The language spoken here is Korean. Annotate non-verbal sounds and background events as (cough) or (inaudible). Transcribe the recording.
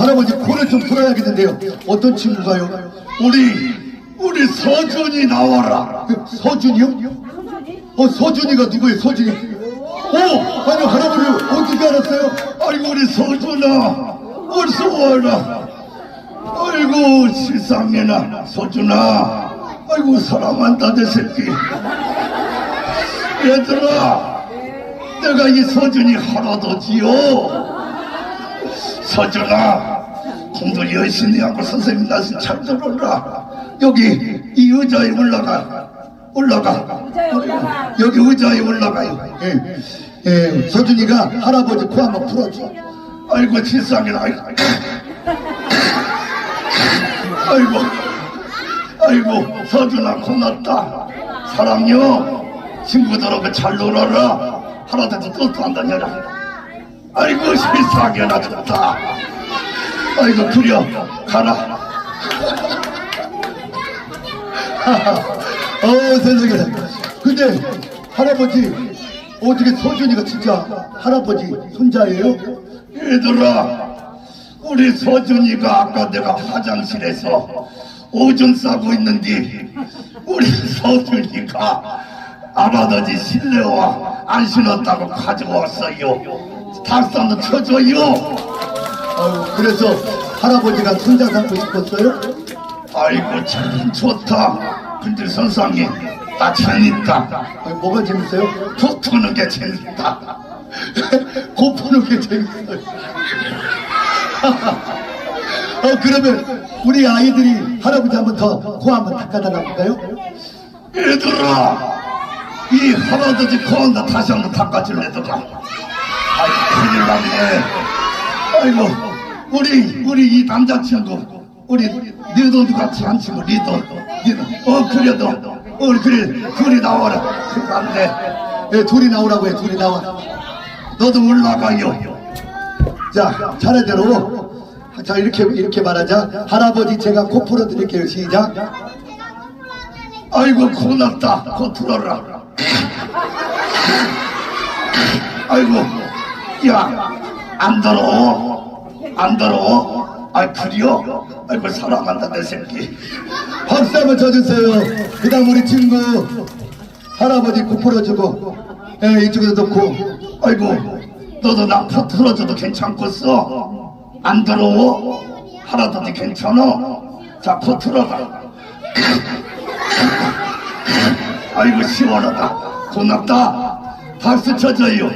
할아버지 코를 좀 풀어야겠는데요. 어떤 친구가요? 우리 우리 서준이 나와라. 그 서준이요? 어 서준이가 누구예요? 서준이? 어 아니 할아버지 어떻게 알았어요? 아이고 우리 서준아 어서 와라. 아이고 세상에나 서준아. 아이고 사랑한다 내 새끼. 얘들아 내가 이 서준이 할아버지요. 서준아 공부 열심히 하고 선생님 말씀 잘 들어라. 여기 이 의자에 올라가. 올라가. 여기 의자에 올라가요. 예, 예 서준이가 할아버지 코 한번 풀어줘. 아이고 세상에나 아이고 아이고 아이고 서준아 고맙다 사랑요 친구들하고 잘 놀아라 하나도 또또 한다냐라 아이고 세상에 나 좋다 아이고 그려 가라 (laughs) 어 세상에. 근데 할아버지 어떻게 서준이가 진짜 할아버지 손자예요? 얘들아 우리 서준이가 아까 내가 화장실에서 오줌 싸고 있는데 우리 서준이가 아버지 실내화 안 신었다고 가져왔어요 닭산도 쳐줘요 아유, 그래서 할아버지가 손자 삼고 싶었어요? 아이고 참 좋다 근데 선상이 나 재밌다 아니, 뭐가 재밌어요? 톡 트는 게 재밌다 (laughs) 고 푸는 게 재밌어요. (laughs) 어, 그러면 우리 아이들이 할아버지 한번 더코 한번 닦아달라고 할까요? 얘들아 이 할아버지 다시 한번 닦아줄래더가 아이고 큰일 났네 아이고 우리 우리 이 남자친구 우리 리더도 같이 한 친구 리더 리더 어 그래도 어 그래 둘이 나와라 큰일 났네 네, 둘이 나오라고 해, 둘이 나와. 너도 올라가요 자, 차례대로. 자, 이렇게, 이렇게 말하자. 할아버지 제가 코 풀어드릴게요. 시작. 아이고 고맙다 코 풀어라 아이고 야 안 더러워? 안 더러워? 아 그려 아이고 사랑한다 내 새끼. 박수 한번 쳐주세요. 그 다음 우리 친구. 할아버지 코 풀어주고. 예, 이쪽에도 놓고. 아이고 너도 나코 풀어줘도 괜찮겠어? 안 더러워? 할아버지 괜찮아? 자코 틀어가 아이고 시원하다. 고맙다. 박수 쳐줘요